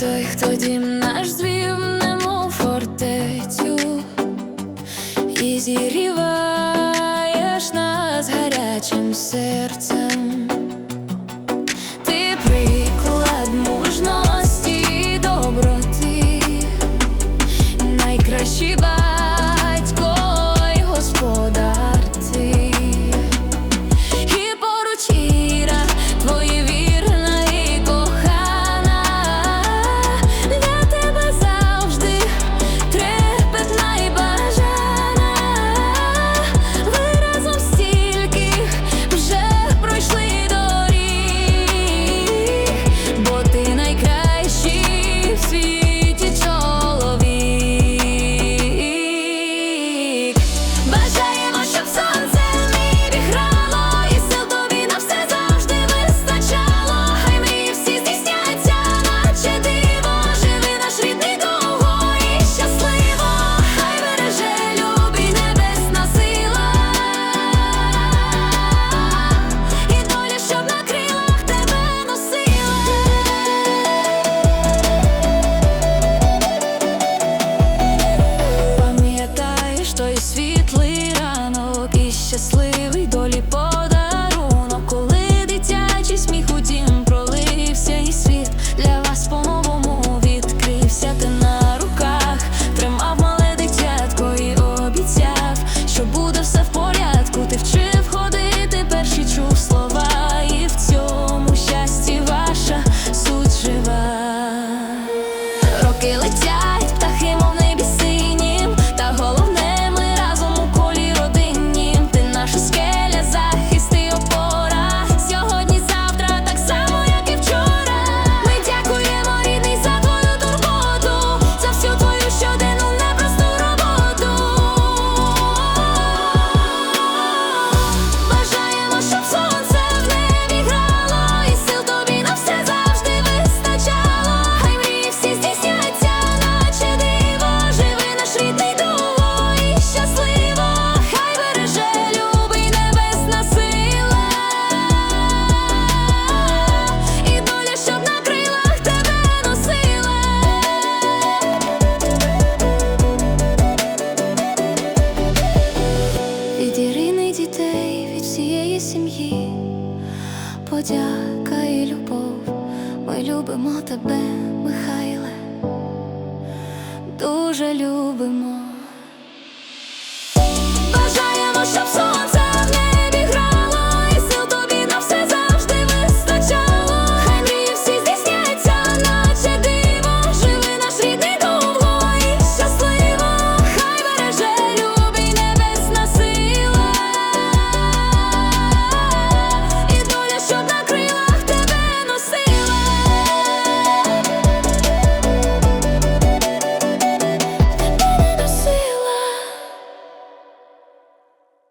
той, хто дім наш звів, немов фортецю, і зіріваєш нас гарячим серцем. від Ірини дітей від всієї сім'ї, подяка і любов, ми любимо тебе, Михайле, дуже любимо.